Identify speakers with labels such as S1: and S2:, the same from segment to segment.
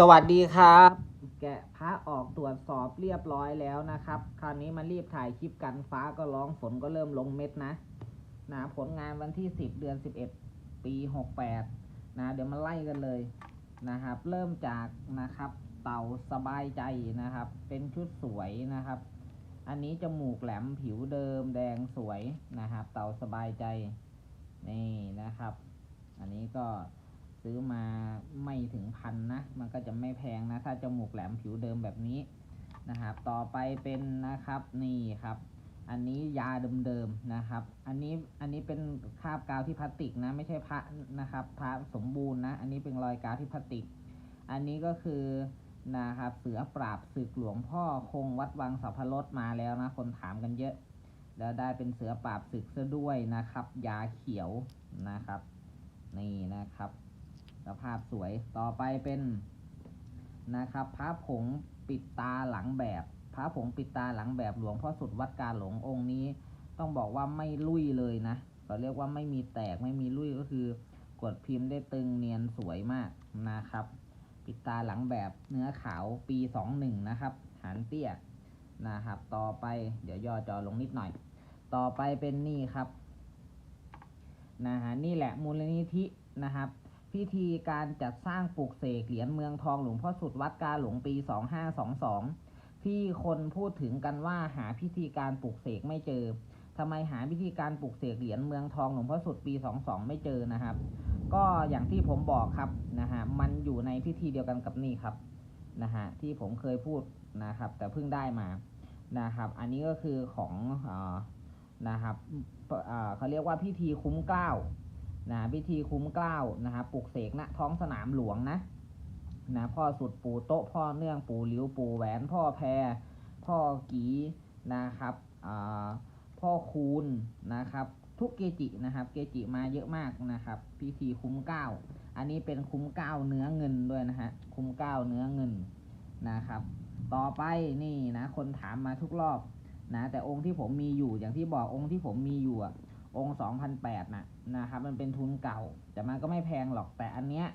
S1: สวัสดีครับ แกะพระออกตรวจสอบเรียบร้อยแล้วนะครับ คราวนี้มารีบถ่ายคลิปกันฟ้าก็ร้องฝนก็เริ่มลงเม็ดนะนะผลงานวันที่10เดือน11ปี68นะ เดี๋ยวมาไล่กันเลยนะครับ เริ่มจากนะครับ เต่าสบายใจนะครับ เป็นชุดสวยนะครับ อันนี้จมูกแหลมผิวเดิมแดงสวยนะครับ เต่าสบายใจนี่นะครับ อันนี้ก็ ซื้อมาไม่ถึงพันนะ มันก็จะไม่แพงนะ ถ้าจมูกแหลมผิวเดิมแบบนี้นะครับ ต่อไปเป็นนะครับนี่ครับ อันนี้ยาเดิมๆนะครับ อันนี้อันนี้เป็นคราบกาวที่พลาสติกนะ ไม่ใช่พระนะครับพระสมบูรณ์นะ อันนี้เป็นรอยกาวที่พลาสติก อันนี้ก็คือนะครับเสือปราบศึกหลวงพ่อคงวัดวังสัพพรสมาแล้วนะ คนถามกันเยอะ แล้วได้เป็นเสือปราบศึกซะด้วยนะครับ ยาเขียวนะครับ นี่นะครับ ภาพสวยต่อไปเป็นนะครับพระผงปิดตาหลังแบบพระผงปิดตาหลังแบบหลวงพ่อสุดวัดกาหลงองค์นี้ ต้องบอกว่าไม่ลุยเลยนะเขาเรียกว่าไม่มีแตกไม่มีลุยก็คือกดพิมพ์ได้ตึงเนียนสวยมากนะครับ ปิดตาหลังแบบเนื้อขาวปีสองหนึ่งนะครับหานเตี้ยนะครับต่อไปเดี๋ยวย่อจอลงนิดหน่อย ต่อไปเป็นนี่ครับนะฮะนี่แหละมูลนิธินะครับ พิธีการจัดสร้างปลูกเสกเหรียญเมืองทองหลวงพ่อสุดวัดกาหลงปี 2522 ที่คนพูดถึงกันว่าหาพิธีการปลูกเสกไม่เจอทำไมหาพิธีการปลูกเสกเหรียญเมืองทองหลวงพ่อสุดปี 22 ไม่เจอนะครับ ก็อย่างที่ผมบอกครับนะฮะมันอยู่ในพิธีเดียวกันกับนี่ครับนะฮะที่ผมเคยพูดนะครับ แต่เพิ่งได้มานะครับ อันนี้ก็คือของอานะครับเขาเรียกว่าพิธีคุ้มเกล้า นะพิธีคุ้มเกล้านะครับปลุกเสกณะท้องสนามหลวงนะนะพ่อสุดปู่โต๊ะพ่อเนื่องปู่หลิวปู่แหวน พ่อแพร พ่อกีนะครับอ่าพ่อคูณนะครับ ทุกเกจินะครับ เกจิมาเยอะมากนะครับพิธีคุ้มเกล้าอันนี้เป็นคุ้มเกล้าเนื้อเงินด้วยนะฮะคุ้มเกล้าเนื้อเงินนะครับ ต่อไปนี่นะคนถามมาทุกรอบนะแต่องค์ที่ผมมีอยู่อย่างที่บอกองค์ที่ผมมีอยู่ อะองค์ 2,008นะนะครับมันเป็นทุนเก่า แต่มันก็ไม่แพงหรอกแต่อันเนี้ย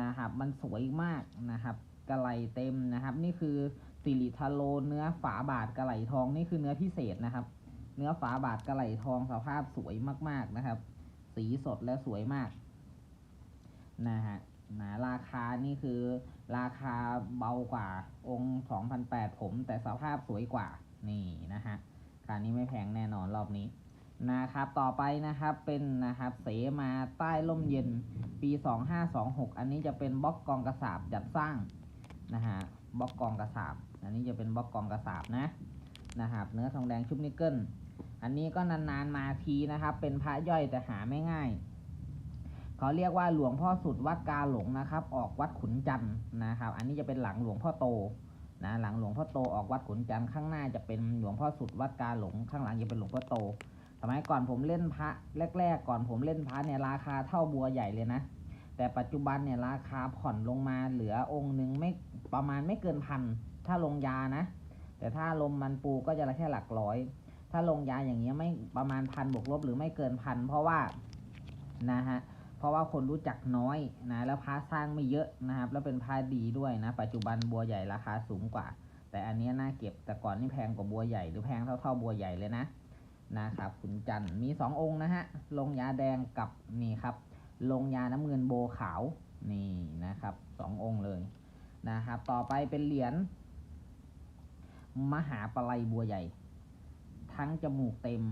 S1: นะครับมันสวยมากนะครับกระไหลเต็มนะครับ นี่คือสิริทาโลเนื้อฝาบาทกระไหลทองนี่คือเนื้อพิเศษนะครับ เนื้อฝาบาทกระไหลทองสภาพสวยมากๆนะครับ สีสดและสวยมากนะฮะนะราคานี่คือราคาเบากว่าองค์2,008 ผม แต่สภาพสวยกว่านี่นะฮะราคานี้ไม่แพงแน่นอนรอบนี้ นะครับ ต่อไปนะครับเป็นนะครับเสมาใต้ร่มเย็นปี 2526 อันนี้จะเป็นบล็อกกองกระสาบจัดสร้างนะฮะบล็อกกองกระสาบ อันนี้จะเป็นบล็อกกองกระสาบนะนะครับเนื้อทองแดงชุบนิกเกิลอันนี้ก็นานๆมาทีนะครับ เป็นพระย่อยแต่หาไม่ง่ายเขาเรียกว่าหลวงพ่อสุดวัดกาหลงนะครับ ออกวัดขุนจันทร์นะครับ อันนี้จะเป็นหลังหลวงพ่อโตนะหลังหลวงพ่อโตออกวัดขุนจันทร์ข้างหน้าจะเป็นหลวงพ่อสุดวัดกาหลงข้างหลังจะเป็นหลวงพ่อโต สมัยก่อนผมเล่นพระแรก ๆ ก่อนผมเล่นพระเนี่ยราคาเท่าบัวใหญ่เลยนะ แต่ปัจจุบันเนี่ยราคาผ่อนลงมาเหลือองค์หนึ่งไม่ประมาณไม่เกินพันถ้าลงยานะ แต่ถ้าลมมันปูก็จะแค่หลักร้อย ถ้าลงยาอย่างเงี้ยไม่ประมาณพันบวกลบหรือไม่เกินพันเพราะว่านะฮะเพราะว่าคนรู้จักน้อยนะแล้วพระสร้างไม่เยอะนะครับ แล้วเป็นพระดีด้วยนะ ปัจจุบันบัวใหญ่ราคาสูงกว่า แต่อันเนี้ยน่าเก็บแต่ก่อนนี่แพงกว่าบัวใหญ่หรือแพงเท่าเท่าบัวใหญ่เลยนะ นะครับขุนจันทร์มีสององค์นะฮะลงยาแดงกับนี่ครับ ลงยาน้ำเงินโบขาวนี่นะครับสององค์เลยนะครับต่อไปเป็นเหรียญมหาปลัยบัวใหญ่ ทั้งจมูกเต็ม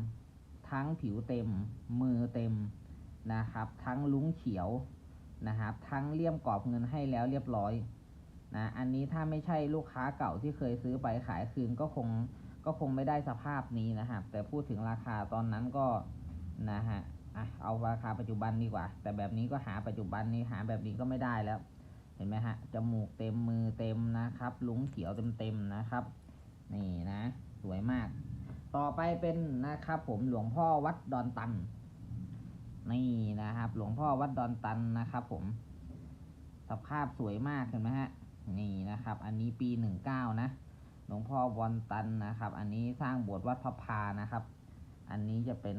S1: ทั้งผิวเต็ม มือเต็มนะครับ ทั้งลุ้งเขียวนะครับ ทั้งเลี่ยมกรอบเงินให้แล้วเรียบร้อยนะอันนี้ถ้าไม่ใช่ลูกค้าเก่าที่เคยซื้อไปขายคืนก็คง ก็คงไม่ได้สภาพนี้นะครับ แต่พูดถึงราคาตอนนั้นก็นะฮะอะเอาราคาปัจจุบันดีกว่า แต่แบบนี้ก็หาปัจจุบันนี้หาแบบนี้ก็ไม่ได้แล้ว เห็นไหมฮะจมูกเต็มมือเต็มนะครับลุงเขียวเต็มเต็มๆนะครับ นี่นะ สวยมาก ต่อไปเป็นนะครับผมหลวงพ่อวัดดอนตัน นี่นะครับ หลวงพ่อวัดดอนตันนะครับ ผม สภาพสวยมากเห็นไหมฮะนี่นะครับ อันนี้ปีหนึ่งเก้านะ หลวงพ่อวอนตันนะครับ อันนี้สร้างโบสถ์วัดพระพานะครับ อันนี้จะเป็น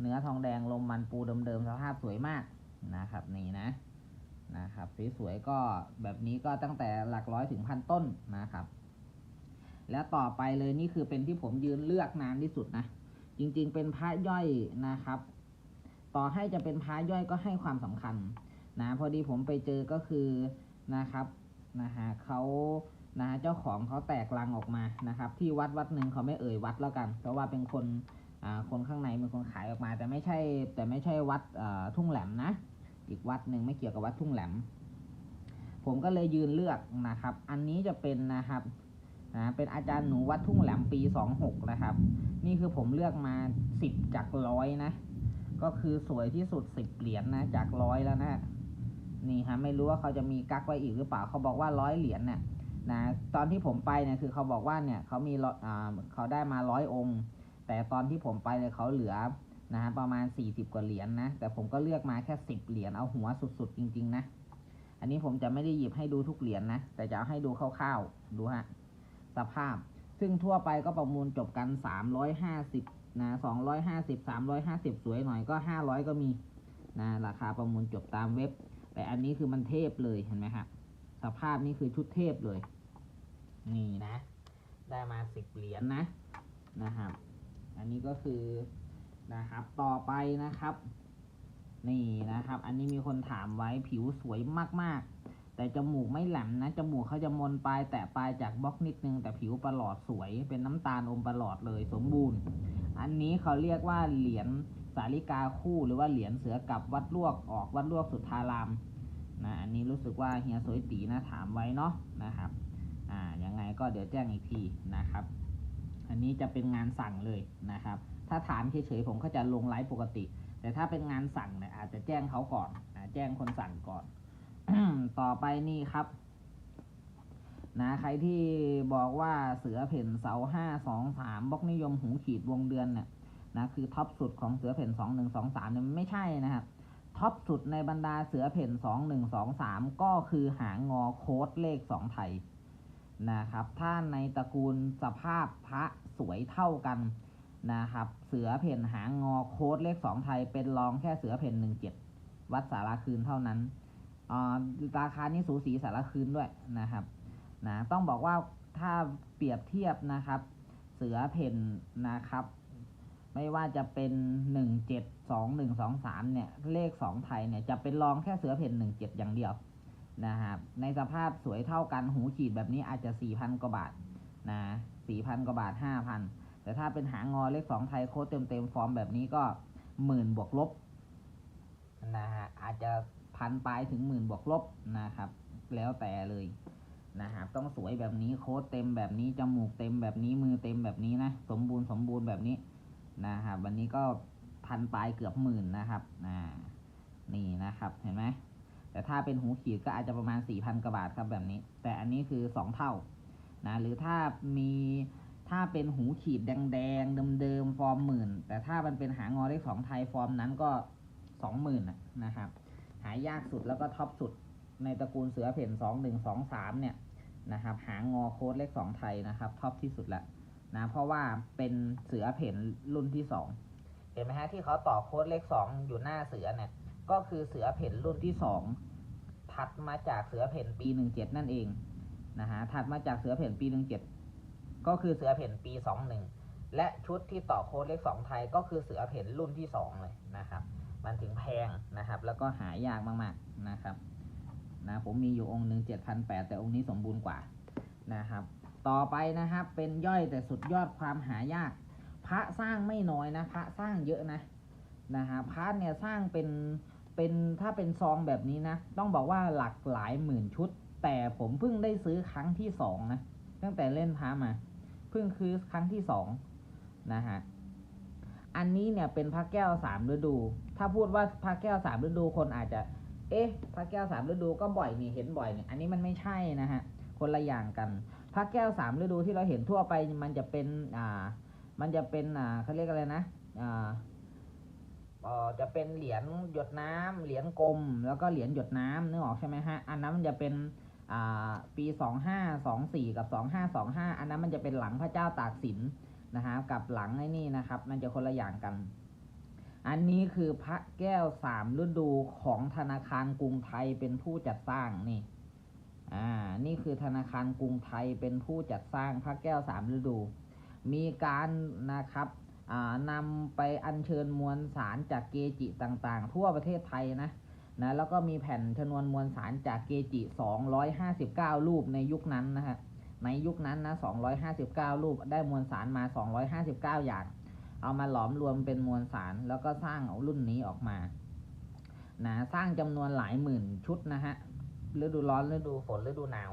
S1: เนื้อทองแดงลมมันปูเดิมๆสภาพสวยมากนะครับ นี่นะนะครับสสวยๆก็แบบนี้ก็ตั้งแต่หลักร้อยถึงพันต้นนะครับ แล้วต่อไปเลยนี่คือเป็นที่ผมยืนเลือกนานที่สุดนะจริงๆ เป็นพระย่อยนะครับ ต่อให้จะเป็นพระย่อยก็ให้ความสำคัญนะพอดีผมไปเจอก็คือนะครับนะฮะเขา นะฮะเจ้าของเขาแตกลังออกมานะครับ ที่วัดวัดหนึ่งเขาไม่เอ่ยวัดแล้วกัน เพราะว่าเป็นคนอ่าคนข้างในเป็นคนขายออกมา แต่ไม่ใช่แต่ไม่ใช่วัดอ่าทุ่งแหลมนะ อีกวัดหนึ่งไม่เกี่ยวกับวัดทุ่งแหลม ผมก็เลยยืนเลือกนะครับ อันนี้จะเป็นนะครับนะเป็นอาจารย์หนูวัดทุ่งแหลมปีสองหกนะครับ นี่คือผมเลือกมาสิบจากร้อยนะ ก็คือสวยที่สุดสิบเหรียญนะจากร้อยแล้วนะนี่ฮะไม่รู้ว่าเขาจะมีกักไว้อีกหรือเปล่าเขาบอกว่าร้อยเหรียญเนี่ย นะตอนที่ผมไปเนี่ยคือเขาบอกว่าเนี่ยเขามีอ่าเขาได้มาร้อยองค์ แต่ตอนที่ผมไปเนี่ยเขาเหลือนะฮะประมาณสี่สิบกว่าเหรียญนะแต่ผมก็เลือกมาแค่สิบเหรียญเอาหัวสุดๆ จริงๆนะอันนี้ผมจะไม่ได้หยิบให้ดูทุกเหรียญนะแต่จะเอาให้ดูคร่าวๆดูฮะสภาพ ซึ่งทั่วไปก็ประมูลจบกันสามร้อยห้าสิบนะสองร้อยห้าสิบสามร้อยห้าสิบสวยหน่อยก็ห้าร้อยก็มีนะราคาประมูลจบตามเว็บ แต่อันนี้คือมันเทพเลยเห็นไหมครับ สภาพนี่คือชุดเทพเลย นี่นะ ได้มาสิบเหรียญนะนะครับ อันนี้ก็คือนะครับต่อไปนะครับ นี่นะครับ อันนี้มีคนถามไว้ผิวสวยมากๆ แต่จมูกไม่แหลมนะจมูกเขาจะมนปลายแตะปลายจากบล็อกนิดนึง แต่ผิวประหลอดสวยเป็นน้ำตาลอมประหลอดเลยสมบูรณ์ อันนี้เขาเรียกว่าเหรียญสาลิกาคู่หรือว่าเหรียญเสือกับวัดลวกออกวัดลวกสุทธาราม นะอันนี้รู้สึกว่าเฮียสวยตีนะถามไว้เนาะนะครับอ่ายังไงก็เดี๋ยวแจ้งอีกทีนะครับ อันนี้จะเป็นงานสั่งเลยนะครับ ถ้าถามเฉยๆผมก็จะลงไลฟ์ปกติ แต่ถ้าเป็นงานสั่งเนี่ยอาจจะแจ้งเขาก่อนนะแจ้งคนสั่งก่อน ต่อไปนี่ครับนะใครที่บอกว่าเสือเพ่นเสาห้าสองสามบล็อกนิยมหูขีดวงเดือนเนี่ยนะคือท็อปสุดของเสือเพ่นสองหนึ่งสองสามเนี่ยไม่ใช่นะครับ ท็อปสุดในบรรดาเสือเพ่นสองหนึ่งสองสามก็คือหางงอโค้ดเลขสองไทยนะครับ ถ้าในตระกูลสภาพพระสวยเท่ากันนะครับ เสือเพ่นหางงอโค้ดเลขสองไทย เป็นรองแค่เสือเพ่นหนึ่งเจ็ดวัดสาราคืนเท่านั้นอ่าราคานี้สูสีสารคืนด้วยนะครับนะต้องบอกว่าถ้าเปรียบเทียบนะครับ เสือเพ่นนะครับ ไม่ว่าจะเป็นหนึ่งเจ็ดสองหนึ่งสองสามเนี่ย เลขสองไทยเนี่ยจะเป็นรองแค่เสือเพ่นหนึ่งเจ็ดอย่างเดียวนะครับในสภาพสวยเท่ากันหูขีดแบบนี้อาจจะสี่พันกว่าบาทนะสี่พันกว่าบาทห้าพันแต่ถ้าเป็นหางงอเลขสองไทยโค้ดเต็มเต็มฟอร์มแบบนี้ก็หมื่นบวกลบนะฮะอาจจะพันปลายถึงหมื่นบวกลบนะครับ แล้วแต่เลยนะครับต้องสวยแบบนี้โค้ดเต็มแบบนี้จมูกเต็มแบบนี้มือเต็มแบบนี้นะ สมบูรณ์สมบูรณ์แบบนี้ นะครับวันนี้ก็พันปลายเกือบหมื่นนะครับอ่านี่นะครับเห็นไหมแต่ถ้าเป็นหูขีดก็อาจจะประมาณ4ี่พันกว่าบาทครับแบบนี้ แต่อันนี้คือ2เท่านะหรือถ้ามีถ้าเป็นหูขีดแดงๆเดิมๆฟอร์มหมื่น แต่ถ้ามันเป็นหางอเลขสองไทยฟอร์มนั้นก็สองหมื่นนะครับ หายากสุดแล้วก็ท็อปสุดในตระกูลเสือเพ่นสองหนึ่งสองสามเนี่ยนะครับหางอโค้ดเลขสองไทยนะครับท็อปที่สุดล้ว นะเพราะว่าเป็นเสือเพ่นรุ่นที่สองเห็นไหมฮะที่เขาต่อโค้ดเลขสองอยู่หน้าเสือเนี่ยก็คือเสือเพ่นรุ่นที่สองถัดมาจากเสือเพ่นปีหนึ่งเจ็ดนั่นเองนะฮะถัดมาจากเสือเพ่นปีหนึ่งเจ็ดก็คือเสือเพ่นปีสองหนึ่งและชุดที่ต่อโค้ดเลขสองไทยก็คือเสือเพ่นรุ่นที่สองเลยนะครับมันถึงแพงนะครับ แล้วก็หายากมากๆนะครับนะผมมีอยู่องค์หนึ่งเจ็ดพันแปดแต่องค์นี้สมบูรณ์กว่านะครับ ต่อไปนะครับ เป็นย่อยแต่สุดยอดความหายาก พระสร้างไม่น้อยนะ พระสร้างเยอะนะนะฮะพระเนี่ยสร้างเป็นเป็นถ้าเป็นซองแบบนี้นะ ต้องบอกว่าหลักหลายหมื่นชุด แต่ผมเพิ่งได้ซื้อครั้งที่สองนะตั้งแต่เล่นพระมา เพิ่งคือครั้งที่สองนะฮะอันนี้เนี่ยเป็นพระแก้วสามฤดู ถ้าพูดว่าพระแก้วสามฤดูคนอาจจะ เอ๊ะ พระแก้วสามฤดูก็บ่อยนี่เห็นบ่อยนี่อันนี้มันไม่ใช่นะฮะคนละอย่างกัน พระแก้วสามฤดูที่เราเห็นทั่วไปมันจะเป็นอ่า มันจะเป็นอ่าเขาเรียกอะไรนะอ่าจะเป็นเหรียญหยดน้ำเหรียญกลม แล้วก็เหรียญหยดน้ำนึกออกใช่ไหมฮะ อันนั้นมันจะเป็นปีสองห้าสองสี่กับสองห้าสองห้าอันนั้นมันจะเป็นหลังพระเจ้าตากสินนะฮะกับหลังไอ้นี่นะครับ มันจะคนละอย่างกัน อันนี้คือพระแก้วสามฤดูของธนาคารกรุงไทยเป็นผู้จัดสร้างนี่ อ่า นี่คือธนาคารกรุงไทยเป็นผู้จัดสร้างพระแก้วสามฤดู มีการนะครับอ่านำไปอัญเชิญมวลสารจากเกจิต่างๆ ทั่วประเทศไทยนะนะแล้วก็มีแผ่นชนวนมวลสารจากเกจิ 259 รูปในยุคนั้นนะฮะในยุคนั้นนะ 259 รูปได้มวลสารมา 259 อย่าง เอามาหลอมรวมเป็นมวลสารแล้วก็สร้างรุ่นนี้ออกมานะสร้างจำนวนหลายหมื่นชุดนะฮะ ฤดูร้อนฤดูฝนฤดูหนาว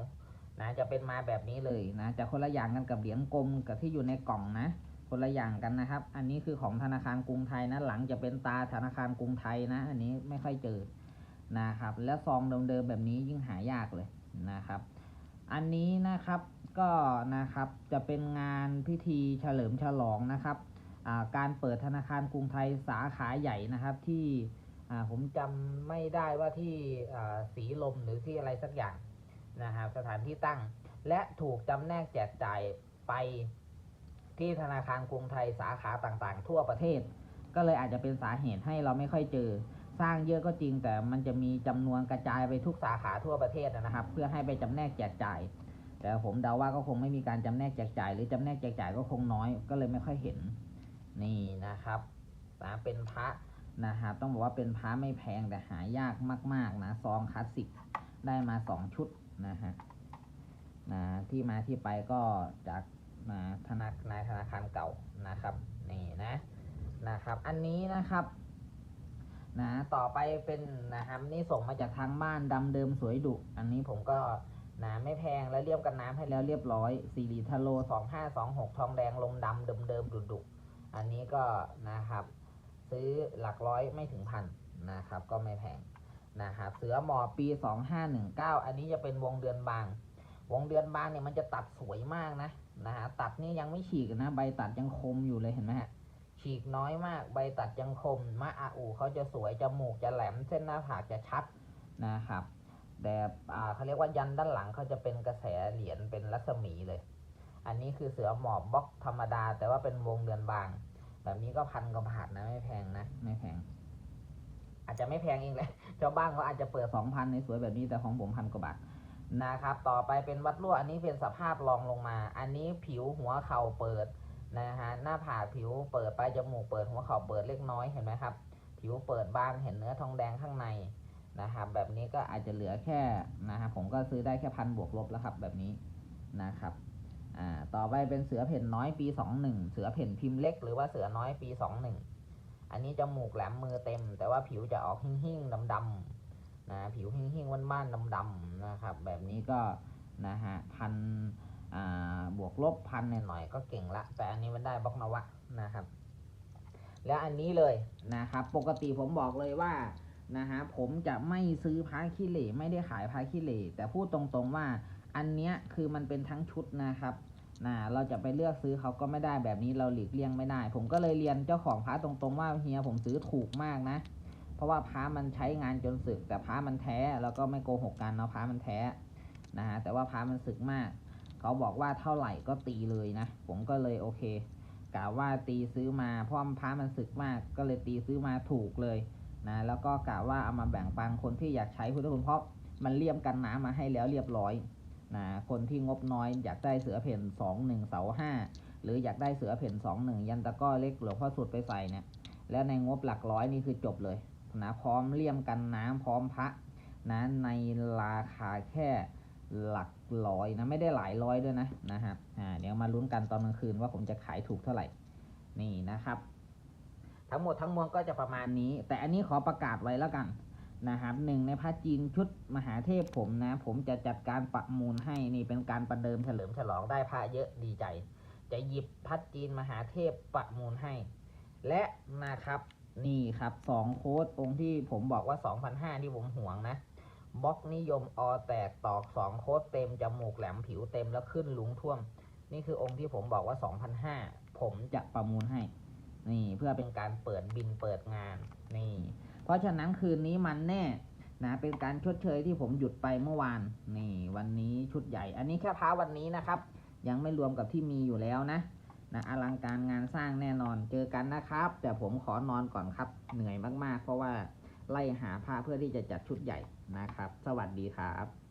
S1: นะจะเป็นมาแบบนี้เลยนะจะคนละอย่างกันกับเหรียญกลมกับที่อยู่ในกล่องนะคนละอย่างกันนะครับ อันนี้คือของธนาคารกรุงไทยนะหลังจะเป็นตาธนาคารกรุงไทยนะ อันนี้ไม่ค่อยเจอนะครับ และซองเดิมๆแบบนี้ยิ่งหายากเลยนะครับ อันนี้นะครับก็นะครับจะเป็นงานพิธีเฉลิมฉลองนะครับการเปิดธนาคารกรุงไทยสาขาใหญ่นะครับที่ ผมจำไม่ได้ว่าที่สีลมหรือที่อะไรสักอย่างนะครับสถานที่ตั้ง และถูกจำแนกแจกจ่ายไปที่ธนาคารกรุงไทยสาขาต่างๆ ทั่วประเทศ ก็เลยอาจจะเป็นสาเหตุให้เราไม่ค่อยเจอ สร้างเยอะก็จริงแต่มันจะมีจำนวนกระจายไปทุกสาขาทั่วประเทศนะครับ เพื่อให้ไปจำแนกแจกจ่าย แต่ผมเดาว่าก็คงไม่มีการจำแนกแจกจ่าย หรือจำแนกแจกจ่ายก็คงน้อย ก็เลยไม่ค่อยเห็นนี่นะครับนะเป็นพระ นะครับต้องบอกว่าเป็นพระไม่แพงแต่หายากมาก ๆ นะซองคลาสสิกได้มาสองชุดนะฮะนะที่มาที่ไปก็จากนะธนาคารธนาคารเก่านะครับนี่นะนะครับ อันนี้นะครับนะต่อไปเป็นนะครับนี่ส่งมาจากทางบ้านดำเดิมสวยดุ อันนี้ผมก็นะไม่แพงแล้วเรียบกันน้ำให้แล้วเรียบร้อยซีรีทาโลสองห้าสองหกทองแดงลงดำเดิมเดิมดุดุๆอันนี้ก็นะครับ ซื้อหลักร้อยไม่ถึงพันนะครับ ก็ไม่แพงนะครับเสือหมอปีสองห้าหนึ่งเก้าอันนี้จะเป็นวงเดือนบาง วงเดือนบางเนี่ยมันจะตัดสวยมากนะนะฮะตัดนี่ยังไม่ฉีกนะ ใบตัดยังคมอยู่เลยเห็นไหมฮะฉีกน้อยมาก ใบตัดยังคมมะอาอูเขาจะสวยจมูกจะแหลมเส้นหน้าผากจะชัดนะครับแต่เขาเรียกว่ายันด้านหลังเขาจะเป็นกระแสเหรียญเป็นรัศมีเลย อันนี้คือเสือหมอบบล็อกธรรมดา แต่ว่าเป็นวงเดือนบาง แบบนี้ก็พันกว่าบาทนะไม่แพงนะไม่แพง อาจจะไม่แพงเองแหละเจ้าบ้านเขาอาจจะเปิดสองพันในสวยแบบนี้แต่ของผมพันกว่าบาทนะครับ ต่อไปเป็นวัดรั่วอันนี้เป็นสภาพรองลงมา อันนี้ผิวหัวเข่าเปิดนะฮะหน้าผากผิวเปิดปลายจมูกเปิดหัวเข่าเปิดเล็กน้อยเห็นไหมครับ ผิวเปิดบางเห็นเนื้อทองแดงข้างในนะครับแบบนี้ก็อาจจะเหลือแค่นะฮะผมก็ซื้อได้แค่พันบวกลบแล้วครับ แบบนี้นะครับ อ่าต่อไปเป็นเสือเพ่นน้อยปี 21 เสือเพ่นพิมพ์เล็ก หรือว่าเสือน้อยปี 21 อันนี้จมูกแหลมมือเต็ม แต่ว่าผิวจะออกหิ่งๆดำๆนะผิวหิ่งๆบ้านๆดำๆนะครับ แบบนี้ก็นะฮะพันอ่าบวกลบพันหน่อยก็เก่งละ แต่อันนี้มันได้บล็อกนวะนะครับ แล้วอันนี้เลยนะครับ ปกติผมบอกเลยว่านะฮะผมจะไม่ซื้อพาคิเลไม่ได้ขายพาคิเลแต่พูดตรงๆว่า อันเนี้ยคือมันเป็นทั้งชุดนะครับนะเราจะไปเลือกซื้อเขาก็ไม่ได้แบบนี้เราหลีกเลี่ยงไม่ได้ ผมก็เลยเรียนเจ้าของพระตรงๆว่าเฮียผมซื้อถูกมากนะ เพราะว่าพระมันใช้งานจนสึก แต่พระมันแท้แล้วก็ไม่โกหกกันเนาะพระมันแท้นะฮะแต่ว่าพระมันสึกมาก เขาบอกว่าเท่าไหร่ก็ตีเลยนะ ผมก็เลยโอเคกะว่าตีซื้อมาเพราะพระมันสึกมาก ก็เลยตีซื้อมาถูกเลยนะแล้วก็กะว่าเอามาแบ่งปันคนที่อยากใช้พุทธคุณเพราะมันเลี่ยมกันน้ำมาให้แล้วเรียบร้อย นะคนที่งบน้อยอยากได้เสือเพ่นสองหนึ่งเสาห้าหรืออยากได้เสือเพ่นสองหนึ่งยันตะก้อเล็กหลวงพ่อสุดไปใส่เนี่ยแล้วในงบหลักร้อยนี่คือจบเลยนะพร้อมเลี่ยมกันน้ำพร้อมพระนะในราคาแค่หลักร้อยนะไม่ได้หลายร้อยด้วยนะนะฮะอ่าเดี๋ยวมาลุ้นกันตอนกลางคืนว่าผมจะขายถูกเท่าไหร่นี่นะครับ ทั้งหมดทั้งมวลก็จะประมาณนี้ แต่อันนี้ขอประกาศไว้แล้วกัน นะครับหนึ่งในพระจีนชุดมหาเทพผมนะ ผมจะจัดการประมูลให้นี่เป็นการประเดิมเฉลิมฉลองได้พระเยอะดีใจ จะหยิบพัดจีนมหาเทพประมูลให้ และนะครับนี่ครับสองโค้ดองค์ที่ผมบอกว่า2,500ที่ผมห่วงนะบล็อกนิยมอแตกตอกสองโคตรเต็มจมูกแหลมผิวเต็มแล้วขึ้นลุงท่วม นี่คือองค์ที่ผมบอกว่า2,500ผมจะประมูลให้ นี่เพื่อเป็นการเปิดบินเปิดงานนี่ เพราะฉะนั้นคืนนี้มันแน่นะเป็นการชดเชยที่ผมหยุดไปเมื่อวานนี่วันนี้ชุดใหญ่ อันนี้แค่พาวันนี้นะครับ ยังไม่รวมกับที่มีอยู่แล้วนะนะอลังการงานสร้างแน่นอนเจอกันนะครับ แต่ผมขอนอนก่อนครับ เหนื่อยมากๆ เพราะว่าไล่หาผ้าเพื่อที่จะจัดชุดใหญ่นะครับ สวัสดีครับ